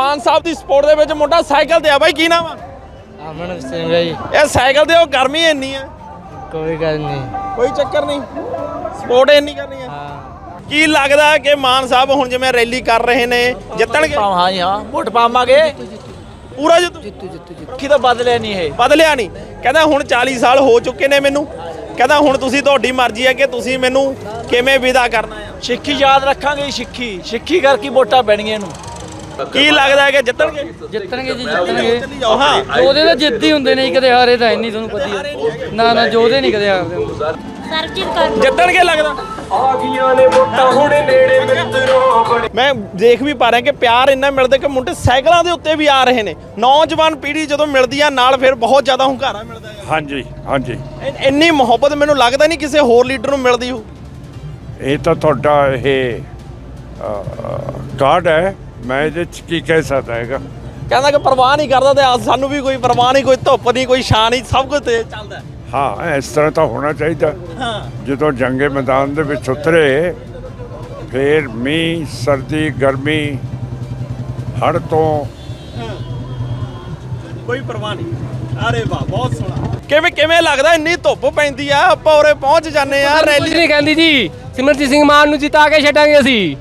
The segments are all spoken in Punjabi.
ਮਾਨ ਸਾਹਿਬ ਦੀ ਸਪੋਰਟ ਦੇ ਵਿੱਚ ਮੁੰਡਾ ਸਾਈਕਲ ਤੇ ਆ ਬਾਈ ਕੀ ਨਾਮ ਆ? ਅਮਨ ਸਿੰਘ ਹੈ ਜੀ। ਇਹ ਸਾਈਕਲ ਤੇ ਉਹ ਗਰਮੀ ਇੰਨੀ ਆ। ਕੋਈ ਗੱਲ ਨਹੀਂ। ਕੋਈ ਚੱਕਰ ਨਹੀਂ। ਸਪੋਰਟ ਇੰਨੀ ਕਰਨੀ ਆ। ਹਾਂ। ਕੀ ਲੱਗਦਾ ਕਿ ਮਾਨ ਸਾਹਿਬ ਹੁਣ ਜਿਵੇਂ ਰੈਲੀ ਕਰ ਰਹੇ ਨੇ ਜਿੱਤਣਗੇ? ਹਾਂ ਜੀ ਹਾਂ। ਵੋਟ ਪਾਵਾਂਗੇ। ਪੂਰਾ ਜਿੱਤੂ? ਜਿੱਤੂ ਜਿੱਤੂ ਜਿੱਤੂ। ਕੀ ਤਾਂ ਬਦਲਿਆ ਨਹੀਂ ਇਹ। ਬਦਲਿਆ ਨਹੀਂ। ਕਹਿੰਦਾ ਹੁਣ 40 ਸਾਲ ਹੋ ਚੁੱਕੇ ਨੇ ਮੈਨੂੰ। ਕਹਿੰਦਾ ਹੁਣ ਤੁਸੀਂ ਤੁਹਾਡੀ ਮਰਜ਼ੀ ਹੈ ਕਿ ਤੁਸੀਂ ਮੈਨੂੰ ਕਿਵੇਂ ਵਿਦਾ ਕਰਨਾ ਆ। ਸਿੱਖੀ ਯਾਦ ਰੱਖਾਂਗੇ ਜੀ, ਸਿੱਖੀ। ਸਿੱਖੀ ਕਰਕੇ ਵੋਟਾਂ ਪੈਣਗੀਆਂ ਇਹਨੂੰ। ਕੀ ਲੱਗਦਾ ਹੈ ਕਿ ਜਿੱਤਣਗੇ? ਜਿੱਤਣਗੇ ਜੀ ਜਿੱਤਣਗੇ। ਹਾਂ। ਜੋਦੇ ਤਾਂ ਜਿੱਤੀ ਹੁੰਦੇ ਨੇ ਜੀ, ਕਦੇ ਹਾਰੇ ਤਾਂ ਹੈ ਨਹੀਂ ਤੁਹਾਨੂੰ ਪਤਾ ਹੀ ਹੈ। ਨਾ ਨਾ ਜੋਦੇ ਨਹੀਂ ਕਦੇ ਹਾਰਦੇ। ਹੁੰਦੇ ਸਰਬਜੀਤ ਕੌਰ। ਜਿੱਤਣਗੇ ਲੱਗਦਾ? ਮੈਂ ਦੇਖ ਵੀ ਪਾ ਰਿਹਾ ਕਿ ਪਿਆਰ ਇੰਨਾ ਮਿਲਦਾ ਕਿ ਮੁੰਡੇ ਸਾਈਕਲਾਂ ਦੇ ਉੱਤੇ ਵੀ ਆ ਰਹੇ ਨੇ। ਨੌਜਵਾਨ ਪੀੜ੍ਹੀ ਜਦੋਂ ਮਿਲਦੀ ਆ ਨਾਲ ਫਿਰ ਬਹੁਤ ਜ਼ਿਆਦਾ ਹੁੰਗਾਰਾ ਮਿਲਦਾ ਹੈ। ਹਾਂਜੀ ਹਾਂਜੀ। ਇੰਨੀ ਮੁਹੱਬਤ ਮੈਨੂੰ ਲੱਗਦਾ ਨਹੀਂ ਕਿਸੇ ਹੋਰ ਲੀਡਰ ਨੂੰ ਮਿਲਦੀ ਹੋ ਇਹ ਤਾਂ ਤੁਹਾਡਾ ਇਹ ਕਾਰਡ ਹੈ। ਮੈਂ ਇਹਦੇ ਚ ਕੀ ਕਹਿ ਸਕਦਾ ਹੈਗਾ? ਕਹਿੰਦਾ ਕਿ ਪਰਵਾਹ ਨਹੀਂ ਕਰਦਾ ਤੇ ਆ ਸਾਨੂੰ ਵੀ ਕੋਈ ਪਰਵਾਹ ਨਹੀਂ ਕੋਈ ਧੁੱਪ ਨਹੀਂ ਕੋਈ ਛਾਂ ਨਹੀਂ ਸਭ ਕੁਝ ਤੇ ਚੱਲਦਾ ਹੈ। ਹਾਂ ਇਸ ਤਰ੍ਹਾਂ ਤਾਂ ਹੋਣਾ ਚਾਹੀਦਾ। ਹਾਂ। ਜਦੋਂ ਜੰਗੇ ਮੈਦਾਨ ਦੇ ਵਿੱਚ ਉਤਰੇ ਫਿਰ ਮੀਂਹ ਸਰਦੀ ਗਰਮੀ ਹੜ ਤੋਂ ਕੋਈ ਪਰਵਾਹ ਨਹੀਂ। ਅਰੇ ਵਾਹ ਬਹੁਤ ਸੋਹਣਾ। ਕਿਵੇਂ ਕਿਵੇਂ ਲੱਗਦਾ ਇੰਨੀ ਧੁੱਪ ਪੈਂਦੀ ਆ? ਆਪਾਂ ਉਰੇ ਪਹੁੰਚ ਜਾਂਦੇ ਆ ਰੈਲੀ ਨਹੀਂ ਕਹਿੰਦੀ ਜੀ। ਸਿਮਰਜੀਤ ਸਿੰਘ ਮਾਨ ਨੂੰ ਜਿਤਾ ਕੇ ਛੱਡਾਂਗੇ ਅਸੀਂ।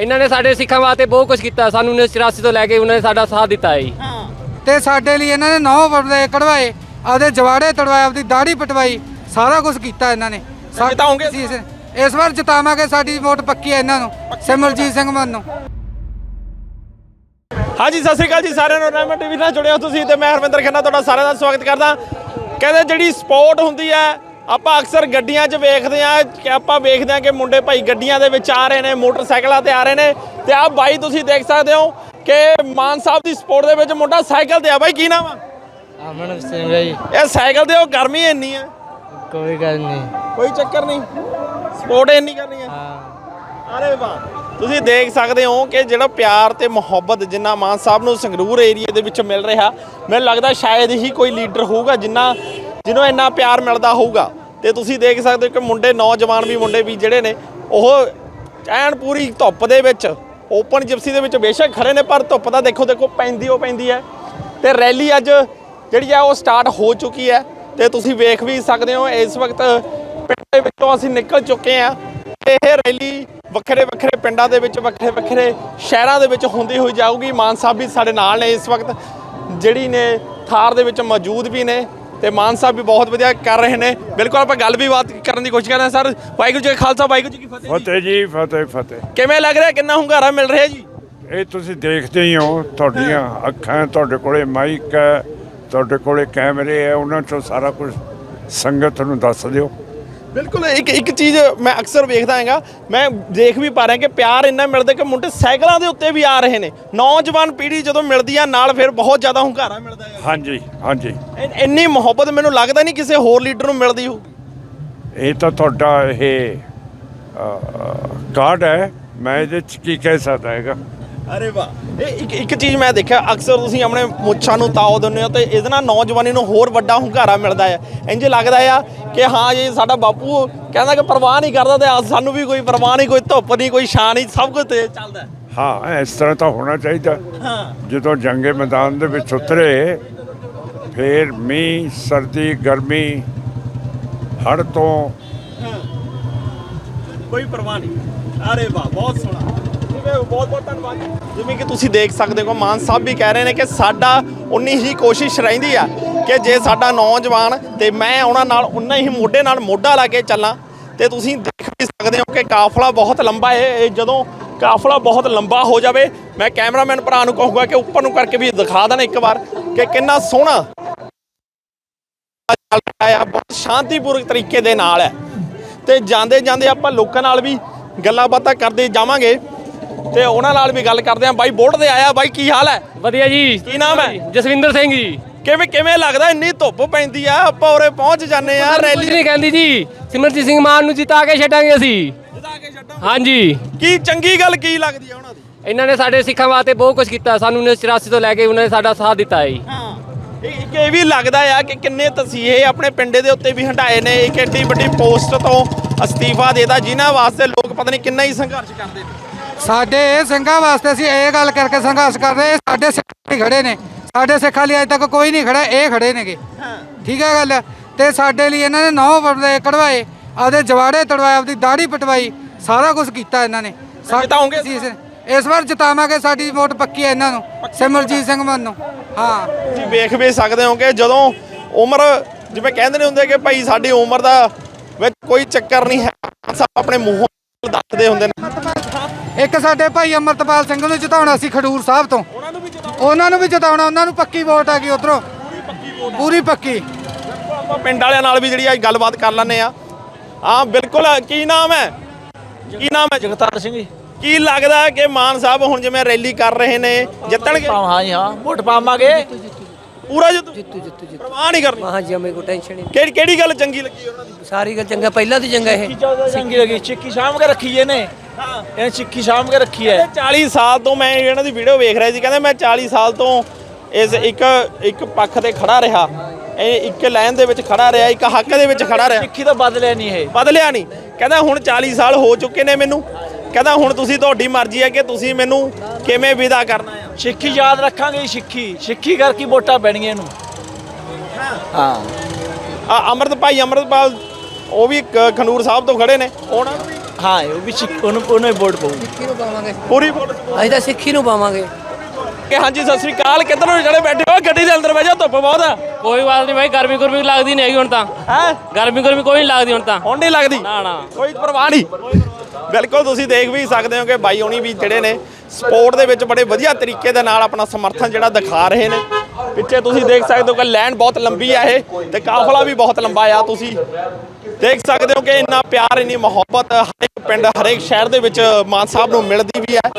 ਇਹਨਾਂ ਨੇ ਸਾਡੇ ਸਿੱਖਾਂ ਵਾਸਤੇ ਬਹੁਤ ਕੁਝ ਕੀਤਾ। ਸਾਨੂੰ 1984 ਤੋਂ ਲੈ ਕੇ ਉਹਨਾਂ ਨੇ ਸਾਡਾ ਸਾਥ ਦਿੱਤਾ ਹੈ। ਜੀ ਤੇ ਸਾਡੇ ਲਈ ਇਹਨਾਂ ਨੇ ਨੌ ਵਰਦੇ ਕਢਵਾਏ ਆਪਦੇ ਜਵਾੜੇ ਤੜਵਾਏ ਆਪਦੀ ਦਾੜੀ ਪਟਵਾਈ ਸਾਰਾ ਕੁਝ ਕੀਤਾ ਇਹਨਾਂ ਨੇ। ਜਿਤਾਓਗੇ? ਅਸੀਂ ਇਸ- ਇਸ ਵਾਰ ਜਿਤਾਵਾਂਗੇ ਸਾਡੀ ਵੋਟ ਪੱਕੀ ਹੈ ਇਹਨਾਂ ਨੂੰ ਸਿਮਰਜੀਤ ਸਿੰਘ ਮਾਨ ਨੂੰ। ਹਾਂਜੀ ਸਤਿ ਸ੍ਰੀ ਅਕਾਲ ਜੀ ਸਾਰਿਆਂ ਨੂੰ। ਰਹਿਮਤ ਟੀਵੀ ਨਾਲ ਜੁੜਿਆ ਤੁਸੀਂ ਤੇ ਮੈਂ ਹਰਵਿੰਦਰ ਖੰਨਾ ਤੁਹਾਡਾ ਸਾਰਿਆਂ ਦਾ ਸਵਾਗਤ ਕਰਦਾ। ਕਹਿੰਦੇ ਜਿਹੜੀ ਸਪੋਰਟ ਹੁੰਦੀ ਹੈ ਆਪਾਂ ਅਕਸਰ ਗੱਡੀਆਂ 'ਚ ਵੇਖਦੇ ਆ ਕਿ ਆਪਾਂ ਵੇਖਦੇ ਆ ਕਿ ਮੁੰਡੇ ਭਾਈ ਗੱਡੀਆਂ ਦੇ ਵਿੱਚ ਆ ਰਹੇ ਨੇ ਮੋਟਰਸਾਈਕਲਾਂ ਤੇ ਆ ਰਹੇ ਨੇ ਤੇ ਆਹ ਬਾਈ ਤੁਸੀਂ ਦੇਖ ਸਕਦੇ ਹੋ ਕਿ ਮਾਨ ਸਾਹਿਬ ਦੀ ਸਪੋਰਟ ਦੇ ਵਿੱਚ ਮੁੰਡਾ ਸਾਈਕਲ ਤੇ ਆ। ਬਾਈ ਕੀ ਨਾਮ ਆ? ਅਮਨ ਸਿੰਘ ਜੀ। ਇਹ ਸਾਈਕਲ ਤੇ ਉਹ ਗਰਮੀ ਇੰਨੀ ਆ। ਕੋਈ ਗੱਲ ਨਹੀਂ। ਕੋਈ ਚੱਕਰ ਨਹੀਂ। ਸਪੋਰਟ ਇੰਨੀ ਕਰਨੀ ਆ। ਹਾਂ। ਅਰੇ ਵਾਹ। ਤੁਸੀਂ ਦੇਖ ਸਕਦੇ ਹੋ ਕਿ ਜਿਹੜਾ ਪਿਆਰ ਤੇ ਮੁਹੱਬਤ ਜਿੰਨਾ ਮਾਨ ਸਾਹਿਬ ਨੂੰ ਸੰਗਰੂਰ ਏਰੀਆ ਦੇ ਵਿੱਚ ਮਿਲ ਰਿਹਾ ਮੈਨੂੰ ਲੱਗਦਾ ਸ਼ਾਇਦ ਹੀ ਕੋਈ ਲੀਡਰ ਹੋਊਗਾ ਜਿੰਨਾ ਜਿਹਨੂੰ ਇੰਨਾ ਪਿਆਰ ਮਿਲਦਾ ਹੋਊਗਾ। ਤੇ ਤੁਸੀਂ ਦੇਖ ਸਕਦੇ ਹੋ ਕਿ ਮੁੰਡੇ, ਨੌਜਵਾਨ ਵੀ ਮੁੰਡੇ ਵੀ ਜਿਹੜੇ ਨੇ, ਉਹ ਐਨ ਪੂਰੀ ਧੁੱਪ ਦੇ ਵਿੱਚ, ਓਪਨ ਜਿਪਸੀ ਦੇ ਵਿੱਚ ਬੇਸ਼ੱਕ ਖੜੇ ਨੇ, ਪਰ ਧੁੱਪ ਦਾ ਦੇਖੋ ਦੇਖੋ, ਪੈਂਦੀ ਉਹ ਪੈਂਦੀ ਹੈ। ਤੇ ਰੈਲੀ ਅੱਜ ਜਿਹੜੀ ਆ ਉਹ ਸਟਾਰਟ ਹੋ ਚੁੱਕੀ ਹੈ। ਤੇ ਤੁਸੀਂ ਵੇਖ ਵੀ ਸਕਦੇ ਹੋ, ਇਸ ਵਕਤ ਪਿੰਡ ਦੇ ਵਿੱਚੋਂ ਅਸੀਂ ਨਿਕਲ ਚੁੱਕੇ ਆ ਇਹ ਰੈਲੀ ਵੱਖਰੇ ਵੱਖਰੇ ਪਿੰਡਾਂ ਦੇ ਵਿੱਚ, ਵੱਖਰੇ ਵੱਖਰੇ ਸ਼ਹਿਰਾਂ ਦੇ ਵਿੱਚ ਹੁੰਦੀ ਹੋਈ ਜਾਊਗੀ। ਮਾਨ ਸਾਹਿਬ ਵੀ ਸਾਡੇ ਨਾਲ ਨੇ ਇਸ ਵਕਤ, ਜਿਹੜੀ ਨੇ ਥਾਰ ਦੇ ਵਿੱਚ ਮੌਜੂਦ ਵੀ ਨੇ। ਤੇ ਮਾਨ ਸਾਹਿਬ ਵੀ ਬਹੁਤ ਵਧੀਆ ਕਰ ਰਹੇ ਨੇ। ਬਿਲਕੁਲ ਆਪਾਂ ਗੱਲ ਵੀ ਬਾਤ ਕਰਨ ਦੀ ਕੋਸ਼ਿਸ਼ ਕਰਦੇ ਹਾਂ ਸਰ। ਵਾਹਿਗੁਰੂ ਜੀ ਕਾ ਖਾਲਸਾ ਵਾਹਿਗੁਰੂ ਜੀ ਕੀ ਫਤਿਹ ਜੀ। ਫਤਿਹ ਜੀ ਫਤਿਹ ਫਤਿਹ। ਕਿਵੇਂ ਲੱਗ ਰਿਹਾ? ਕਿੰਨਾ ਹੁੰਗਾਰਾ ਮਿਲ ਰਿਹਾ ਜੀ? ਇਹ ਤੁਸੀਂ ਦੇਖਦੇ ਹੀ ਹੋ ਤੁਹਾਡੀਆਂ ਅੱਖਾਂ ਤੁਹਾਡੇ ਕੋਲੇ ਮਾਈਕ ਹੈ ਤੁਹਾਡੇ ਕੋਲੇ ਕੈਮਰੇ ਹੈ ਉਹਨਾਂ ਚੋਂ ਸਾਰਾ ਕੁਝ ਸੰਗਤ ਨੂੰ ਦੱਸ ਦਿਓ। ਬਿਲਕੁਲ ਇੱਕ ਇੱਕ ਚੀਜ਼ ਮੈਂ ਅਕਸਰ ਵੇਖਦਾ ਹਾਂਗਾ। ਮੈਂ ਦੇਖ ਵੀ ਪਾ ਰਿਹਾ ਕਿ ਪਿਆਰ ਇੰਨਾ ਮਿਲਦਾ ਕਿ ਮੁੰਡੇ ਸਾਈਕਲਾਂ ਦੇ ਉੱਤੇ ਵੀ ਆ ਰਹੇ ਨੇ। ਨੌਜਵਾਨ ਪੀੜ੍ਹੀ ਜਦੋਂ ਮਿਲਦੀ ਆ ਨਾਲ ਫਿਰ ਬਹੁਤ ਜ਼ਿਆਦਾ ਹੁੰਗਾਰਾ ਮਿਲਦਾ ਹੈ ਹਾਂਜੀ ਹਾਂਜੀ। ਇੰਨੀ ਮੁਹੱਬਤ ਮੈਨੂੰ ਲੱਗਦਾ ਨਹੀਂ ਕਿਸੇ ਹੋਰ ਲੀਡਰ ਨੂੰ ਮਿਲਦੀ ਹੋ ਇਹ ਤਾਂ ਤੁਹਾਡਾ ਇਹ ਅਹ, ਕਾਰਡ ਹੈ। ਮੈਂ ਇਹਦੇ ਚ ਕੀ ਕਹਿ ਸਕਦਾ ਹੈਗਾ? ਅਰੇ ਵਾਹ। ਇਹ ਇੱਕ ਇੱਕ ਚੀਜ਼ ਮੈਂ ਦੇਖਿਆ ਅਕਸਰ ਤੁਸੀਂ ਆਪਣੇ ਮੁੱਛਾਂ ਨੂੰ ਤਾਓ ਦਿੰਦੇ ਹੋ ਤੇ ਇਹਦੇ ਨਾਲ ਨੌਜਵਾਨੀ ਨੂੰ ਹੋਰ ਵੱਡਾ ਹੁੰਗਾਰਾ ਮਿਲਦਾ ਹੈ। ਇੰਜ ਲੱਗਦਾ ਆ ਕਿ ਹਾਂ ਜੀ ਸਾਡਾ ਬਾਪੂ ਕਹਿੰਦਾ ਕਿ ਪਰਵਾਹ ਨਹੀਂ ਕਰਦਾ ਤੇ ਸਾਨੂੰ ਵੀ ਕੋਈ ਪਰਵਾਹ ਨਹੀਂ ਕੋਈ ਧੁੱਪ ਨਹੀਂ ਕੋਈ ਛਾਂ ਨਹੀਂ ਸਭ ਕੁਝ ਤੇ ਚੱਲਦਾ ਹੈ। ਇਸ ਤਰ੍ਹਾਂ ਤਾਂ ਹੋਣਾ ਚਾਹੀਦਾ। ਹਾਂ। ਜਦੋਂ ਜੰਗੇ ਮੈਦਾਨ ਦੇ ਵਿੱਚ ਉਤਰੇ ਫਿਰ ਮੀਂਹ ਸਰਦੀ ਗਰਮੀ ਹੜ ਤੋਂ ਕੋਈ ਪਰਵਾਹ ਨਹੀਂ। ਅਰੇ ਵਾਹ ਬਹੁਤ ਸੋਹਣਾ। ਬਹੁਤ ਬਹੁਤ ਧੰਨਵਾਦ। ਜਿਵੇਂ ਕਿ ਤੁਸੀਂ ਦੇਖ ਸਕਦੇ ਹੋ, ਮਾਨ ਸਾਹਿਬ ਵੀ ਕਹਿ ਰਹੇ ਨੇ ਕਿ ਸਾਡਾ ਉਨੀ ਹੀ ਕੋਸ਼ਿਸ਼ ਰਹਿੰਦੀ ਆ ਕਿ ਜੇ ਸਾਡਾ ਨੌਜਵਾਨ ਤੇ ਮੈਂ ਉਹਨਾਂ ਨਾਲ ਉਨਾ ਹੀ ਮੋਢੇ ਨਾਲ ਮੋਢਾ ਲਾ ਕੇ ਚੱਲਾਂ, ਤੇ ਤੁਸੀਂ ਦੇਖ ਵੀ ਸਕਦੇ ਹੋ ਕਿ ਕਾਫਲਾ ਬਹੁਤ ਲੰਬਾ ਹੈ। ਜਦੋਂ ਕਾਫਲਾ ਬਹੁਤ ਲੰਬਾ ਹੋ ਜਾਵੇ, ਮੈਂ ਕੈਮਰਾਮੈਨ ਭਰਾ ਨੂੰ ਕਹੂੰਗਾ ਕਿ ਉੱਪਰ ਨੂੰ ਕਰਕੇ ਵੀ ਦਿਖਾ ਦੇਣ ਇੱਕ ਵਾਰ ਕਿ ਕਿੰਨਾ ਸੋਹਣਾ ਚੱਲ ਰਿਹਾ ਆ ਬਹੁਤ ਸ਼ਾਂਤੀਪੂਰਕ ਤਰੀਕੇ ਦੇ ਨਾਲ ਹੈ। ਤੇ ਜਾਂਦੇ ਜਾਂਦੇ ਆਪਾਂ ਲੋਕਾਂ ਨਾਲ ਵੀ ਗੱਲਾਂ ਬਾਤਾਂ ਕਰਦੇ ਜਾਵਾਂਗੇ। ਤੇ ਉਹਨਾਂ ਨਾਲ ਵੀ ਗੱਲ ਕਰਦੇ ਆਂ ਬਾਈ ਬੋਰਡ ਤੇ ਆਇਆ। ਬਾਈ ਕੀ ਹਾਲ ਹੈ? ਵਧੀਆ ਜੀ। ਕੀ ਨਾਮ ਹੈ? ਜਸਵਿੰਦਰ ਸਿੰਘ ਜੀ। ਕਿਵੇਂ ਕਿਵੇਂ ਲੱਗਦਾ? ਇੰਨੀ ਧੁੱਪ ਪੈਂਦੀ ਆ। ਆਪਾਂ ਉਰੇ ਪਹੁੰਚ ਜਾਂਦੇ ਆ ਰੈਲੀ ਨਹੀਂ ਕਹਿੰਦੀ ਜੀ। ਸਿਮਰਜੀਤ ਸਿੰਘ ਮਾਨ ਨੂੰ ਜਿਤਾ ਕੇ ਛੱਡਾਂਗੇ ਅਸੀਂ। ਜਿਤਾ ਕੇ ਛੱਡਾਂ ਹਾਂਜੀ। ਕੀ ਚੰਗੀ ਗੱਲ ਕੀ ਲੱਗਦੀ ਆ ਉਹਨਾਂ ਦੀ? ਇਹਨਾਂ ਨੇ ਸਾਡੇ ਸਿੱਖਾਂ ਵਾਸਤੇ ਬਹੁਤ ਕੁਝ ਕੀਤਾ। ਸਾਨੂੰ 1984 ਤੋਂ ਲੈ ਕੇ ਉਹਨਾਂ ਨੇ ਸਾਡਾ ਸਾਥ ਦਿੱਤਾ ਹੈ ਹਾਂ। ਇਹ ਇੱਕ ਇਹ ਵੀ ਲੱਗਦਾ ਆ ਕਿ ਕਿੰਨੇ ਤਸੀਹੇ ਆਪਣੇ ਪਿੰਡੇ ਦੇ ਉੱਤੇ ਵੀ ਹਟਾਏ ਨੇ। ਇੱਕ ਏਡੀ ਵੱਡੀ ਪੋਸਟ ਤੋਂ ਅਸਤੀਫਾ ਦੇਤਾ। ਜਿਨ੍ਹਾਂ ਵਾਸਤੇ ਲੋਕ ਪਤਾ ਨਹੀਂ ਕਿੰਨਾ ਹੀ ਸੰਘਰਸ਼ ਕਰਦੇ ਨੇ। ਸਾਡੇ ਇਹ ਸਿੰਘਾਂ ਵਾਸਤੇ ਅਸੀਂ ਇਹ ਗੱਲ ਕਰਕੇ ਸੰਘਰਸ਼ ਕਰ ਰਹੇ ਸਾਡੇ ਸਿੱਖ ਹੀ ਖੜੇ ਨੇ। ਸਾਡੇ ਸਿੱਖਾਂ ਲਈ ਅਜੇ ਤੱਕ ਕੋਈ ਨਹੀਂ ਖੜਾ ਇਹ ਖੜੇ ਨੇਗੇ। ਠੀਕ ਹੈ ਗੱਲ? ਤੇ ਸਾਡੇ ਲਈ ਇਹਨਾਂ ਨੇ ਨੌ ਪਰਦੇ ਕਢਵਾਏ ਆਪਦੇ ਜਵਾੜੇ ਤੜਵਾਏ ਆਪਦੀ ਦਾੜੀ ਪਟਵਾਈ ਸਾਰਾ ਕੁਝ ਕੀਤਾ ਇਹਨਾਂ ਨੇ? ਅਸੀਂ ਇਸ- ਵਾਰ ਜਿਤਾਵਾਂਗੇ ਸਾਡੀ ਵੋਟ ਪੱਕੀ ਹੈ ਇਹਨਾਂ ਨੂੰ ਸਿਮਰਜੀਤ ਸਿੰਘ ਮਾਨ ਨੂੰ। ਹਾਂ। ਤੁਸੀਂ ਵੇਖ ਵੀ ਸਕਦੇ ਹੋ ਕਿ ਜਦੋਂ ਉਮਰ ਜਿਵੇਂ ਕਹਿੰਦੇ ਨੇ ਹੁੰਦੇ ਕਿ ਭਾਈ ਸਾਡੀ ਉਮਰ ਦਾ ਵਿੱਚ ਕੋਈ ਚੱਕਰ ਨਹੀਂ ਹੈ ਸਭ ਆਪਣੇ ਮੂੰਹੋਂ ਦੱਸਦੇ ਹੁੰਦੇ ਨੇ। ਇੱਕ ਸਾਡੇ ਭਾਈ ਅਮਰਤਪਾਲ ਸਿੰਘ ਨੂੰ ਜਿਤਾਉਣਾ ਸੀ ਖਡੂਰ ਸਾਹਿਬ ਤੋਂ। ਉਹਨਾਂ ਨੂੰ ਵੀ ਜਿਤਾਉਣਾ। ਉਹਨਾਂ ਨੂੰ ਵੀ ਜਿਤਾਉਣਾ ਉਹਨਾਂ ਨੂੰ ਪੱਕੀ ਵੋਟ ਆ ਗਈ ਉਧਰੋਂ। ਪੂਰੀ ਪੱਕੀ ਆਪਾਂ ਪਿੰਡ ਵਾਲਿਆਂ ਨਾਲ ਵੀ ਜਿਹੜੀ ਅੱਜ ਗੱਲਬਾਤ ਕਰ ਲੈਂਦੇ ਆ ਹਾਂ ਬਿਲਕੁਲ। ਕੀ ਨਾਮ ਹੈ? ਕੀ ਨਾਮ ਹੈ? ਜਗਤਾਰ ਸਿੰਘ ਜੀ। ਕੀ ਲੱਗਦਾ ਹੈ ਕਿ ਮਾਨ ਸਾਹਿਬ ਹੁਣ ਜਿਵੇਂ ਰੈਲੀ ਕਰ ਰਹੇ ਨੇ ਜਿੱਤਣਗੇ? ਹਾਂ ਹਾਂ ਜੀ ਹਾਂ। ਵੋਟ ਪਾਵਾਂਗੇ। ਪੂਰਾ ਜਿੱਤੂ ਜਿੱਤੂ ਜਿੱਤੂ ਜਿੱਤੂ। ਪਰਵਾਹ ਨਹੀਂ ਕਰਨੀ। ਮਹਾਂ ਜੀ ਕੋ ਟੈਨਸ਼ਨ ਨਹੀਂ। ਕਿਹੜੀ ਕਿਹੜੀ ਗੱਲ ਚੰਗੀ ਲੱਗੀ ਉਹਨਾਂ ਦੀ? ਸਾਰੀ ਗੱਲ ਚੰਗਾ ਪਹਿਲਾਂ ਦੀ ਚੰਗਾ ਇਹ। ਚੰਗੀ ਲੱਗੀ ਚਿੱਕੀ ਸ਼ਾਮ ਕੇ ਰੱਖੀ ਇਹਨੇ। ਇਹਨੇ ਚਿੱਕੀ ਸ਼ਾਮ ਕੇ ਰੱਖੀ ਹੈ। 40 ਸਾਲ ਤੋਂ ਮੈਂ ਇਹਨਾਂ ਦੀ ਵੀਡੀਓ ਵੇਖ ਰਿਹਾ ਸੀ। ਕਹਿੰਦੇ ਮੈਂ 40 ਸਾਲ ਤੋਂ ਇਸ ਇੱਕ ਇੱਕ ਪੱਖ ਤੇ ਖੜਾ ਰਿਹਾ। ਇਹ ਇੱਕ ਲਾਈਨ ਦੇ ਵਿੱਚ ਖੜਾ ਰਿਹਾ ਇੱਕ ਹੱਕ ਦੇ ਵਿੱਚ ਖੜਾ ਰਿਹਾ। ਚਿੱਕੀ ਤਾਂ ਬਦਲਿਆ ਨਹੀਂ ਇਹ। ਬਦਲਿਆ ਨਹੀਂ। ਕਹਿੰਦਾ ਹੁਣ 40 ਸਾਲ ਹੋ ਚੁੱਕੇ ਨੇ ਮੈਨੂੰ। ਕਹਿੰਦਾ ਹੁਣ ਤੁਸੀਂ ਤੁਹਾਡੀ ਮਰਜ਼ੀ ਹੈ ਕਿ ਤੁਸੀਂ ਮੈਨੂੰ ਕਿਵੇਂ ਵਿਦਾ ਕਰਨਾ ਹੈ। ਸਿੱਖੀ ਯਾਦ ਰੱਖਾਂਗੇ ਸਿੱਖੀ। ਸਿੱਖੀ ਕਰਕੇ ਵੋਟਾਂ ਪੈਣਗੀਆਂ ਇਹਨੂੰ? ਹਾਂ। ਆ ਅਮਰਤ ਭਾਈ ਅਮਰਤਪਾਲ ਉਹ ਵੀ ਕ- ਖਨੂਰ ਸਾਹਿਬ ਤੋਂ ਖੜੇ ਨੇ। ਉਹਨਾਂ ਨੂੰ ਵੀ ਹਾਂ ਉਹ ਵੀ ਸਿੱਖ- ਉਹਨੂੰ ਉਹਨੂੰ ਵੋਟ ਪਾਉ ਸਿੱਖੀ ਨੂੰ ਪਾਵਾਂਗੇ। ਪੂਰੀ ਵੋਟ ਅਸੀਂ ਤਾਂ ਸਿੱਖੀ ਨੂੰ ਪਾਵਾਂਗੇ। ਕਿ ਹਾਂਜੀ ਸਤਿ ਸ੍ਰੀ ਅਕਾਲ ਕਿੱਧਰ ਨੂੰ ਜਿਹੜੇ ਬੈਠੇ ਹੋ? ਗੱਡੀ ਦੇ ਅੰਦਰ ਬਹਿ ਜਾ ਧੁੱਪ ਬਹੁਤ ਆ। ਕੋਈ ਬਾਤ ਨਹੀਂ ਭਾਈ ਗਰਮੀ ਗੁਰਮੀ ਲੱਗਦੀ ਨਹੀਂ ਹੈਗੀ ਹੁਣ ਤਾਂ। ਹੈ? ਗਰਮੀ ਗੁਰਮੀ ਕੋਈ ਨਹੀਂ ਲੱਗਦੀ ਹੁਣ ਤਾਂ। ਹੁਣ ਨਹੀਂ ਲੱਗਦੀ? ਨਾ ਨਾ। ਕੋਈ ਪਰਵਾਹ ਨਹੀਂ ਬਿਲਕੁਲ ਤੁਸੀਂ ਦੇਖ ਵੀ ਸਕਦੇ ਹੋ ਕਿ ਬਾਈ ਹੋਣੀ ਵੀ ਜਿਹੜੇ ਨੇ ਸਪੋਰਟ ਦੇ ਵਿੱਚ ਬੜੇ ਵਧੀਆ ਤਰੀਕੇ ਦੇ ਨਾਲ ਆਪਣਾ ਸਮਰਥਨ ਜਿਹੜਾ ਦਿਖਾ ਰਹੇ ਨੇ। ਪਿੱਛੇ ਤੁਸੀਂ ਦੇਖ ਸਕਦੇ ਹੋ ਕਿ ਲਾਈਨ ਬਹੁਤ ਲੰਬੀ ਆ ਇਹ ਤੇ ਕਾਫਲਾ ਵੀ ਬਹੁਤ ਲੰਬਾ ਆ। ਤੁਸੀਂ ਦੇਖ ਸਕਦੇ ਹੋ ਕਿ ਇੰਨਾ ਪਿਆਰ, ਇੰਨੀ ਮੁਹੱਬਤ ਹਰੇਕ ਪਿੰਡ ਹਰੇਕ ਸ਼ਹਿਰ ਦੇ ਵਿੱਚ ਮਾਨ ਸਾਹਿਬ ਨੂੰ ਮਿਲਦੀ ਵੀ ਹੈ।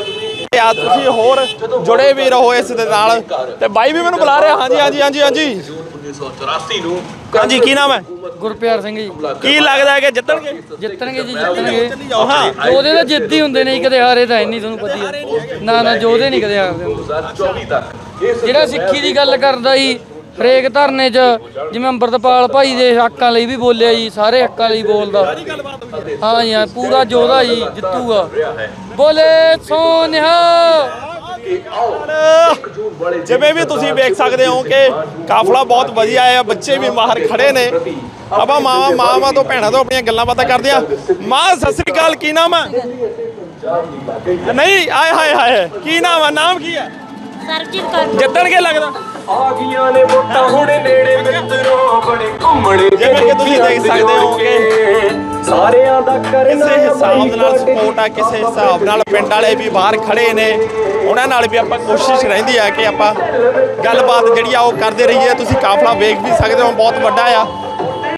ਤੇ ਆ ਤੁਸੀਂ ਹੋਰ ਜੁੜੇ ਵੀ ਰਹੋ ਇਸ ਦੇ ਨਾਲ। ਤੇ ਬਾਈ ਵੀ ਮੈਨੂੰ ਬੁਲਾ ਰਿਹਾ। ਹਾਂਜੀ ਹਾਂਜੀ ਹਾਂਜੀ ਹਾਂਜੀ। 1984 ਨੂੰ ਹਾਂਜੀ ਕੀ ਨਾਮ ਹੈ? ਗੁਰਪਿਆਰ ਸਿੰਘ ਜੀ। ਕੀ ਲੱਗਦਾ ਹੈ ਕਿ ਜਿੱਤਣਗੇ ਜਿੱਤਣਗੇ ਜੀ ਜਿੱਤਣਗੇ। ਹਾਂ। ਉਹਦੇ ਤਾਂ ਜਿੱਤ ਹੀ ਹੁੰਦੇ ਨੇ ਜੀ, ਕਦੇ ਹਾਰੇ ਤਾਂ ਨਹੀਂ ਤੁਹਾਨੂੰ ਪਤਾ ਹੀ ਨਾ ਨਾ ਜੋਦੇ ਨਹੀਂ ਕਦੇ ਹਾਰਦੇ ਹੁੰਦੇ। 2024 ਤੱਕ। ਜਿਹੜਾ ਸਿੱਖੀ ਦੀ ਗੱਲ ਕਰਦਾ ਜੀ ਹਰੇਕ ਧਰਨੇ 'ਚ ਜਿਵੇਂ ਅੰਮ੍ਰਿਤਪਾਲ ਭਾਈ ਦੇ ਹੱਕਾਂ ਲਈ ਵੀ ਬੋਲਿਆ ਜੀ ਸਾਰੇ ਹੱਕਾਂ ਲਈ ਬੋਲਦਾ। ਹਾਂ ਜੀ ਹਾਂ ਪੂਰਾ ਜੋਦਾ ਜੀ ਜਿੱਤੂਗਾ। ਬੋਲੇ ਸੋਨਿਹਾ। ਜਿਵੇਂ ਵੀ ਤੁਸੀਂ ਵੇਖ ਸਕਦੇ ਹੋ ਕਿ ਕਾਫਲਾ ਬਹੁਤ ਵਧੀਆ ਹੈ ਬੱਚੇ ਵੀ ਬਾਹਰ ਖੜੇ ਨੇ। ਆਪਾਂ ਮਾਵਾ ਮਾਵਾ ਤੋਂ ਭੈਣਾਂ ਤੋਂ ਆਪਣੀਆਂ ਗੱਲਾਂ ਬਾਤਾਂ ਕਰਦੇ ਆ ਮਾਂ ਸਤਿ ਸ੍ਰੀ ਅਕਾਲ ਕੀ ਨਾਮ ਹੈ? ਨਹੀਂ ਆਏ ਹਾਏ ਹਾਏ ਕੀ ਨਾਮ ਹੈ? ਨਾਮ ਕੀ ਹੈ? ਸਰਬਜੀਤ ਕੌਰ। ਜਿੱਤਣਗੇ ਲੱਗਦਾ? ਆ ਗਈਆਂ ਨੇ ਵੋਟਾਂ ਹੁਣ ਨੇੜੇ ਮਿੱਤਰੋ ਬੜੇ ਘੁੰਮਣੇ ਜਿਵੇਂ ਕਿ ਤੁਸੀਂ ਦੇਖ ਸਕਦੇ ਹੋ ਕਿ ਸਾਰਿਆਂ ਦਾ ਕਰਨਾ ਕਿਸੇ ਹਿਸਾਬ ਨਾਲ ਸਪੋਰਟ ਆ ਕਿਸੇ ਹਿਸਾਬ ਨਾਲ ਪਿੰਡ ਵਾਲੇ ਵੀ ਬਾਹਰ ਖੜੇ ਨੇ। ਉਹਨਾਂ ਨਾਲ ਵੀ ਆਪਾਂ ਕੋਸ਼ਿਸ਼ ਰਹਿੰਦੀ ਆ ਕਿ ਆਪਾਂ ਗੱਲਬਾਤ ਜਿਹੜੀ ਆ ਉਹ ਕਰਦੇ ਰਹੀਏ। ਤੁਸੀਂ ਕਾਫਲਾ ਵੇਖ ਵੀ ਸਕਦੇ ਹੋ ਬਹੁਤ ਵੱਡਾ ਆ।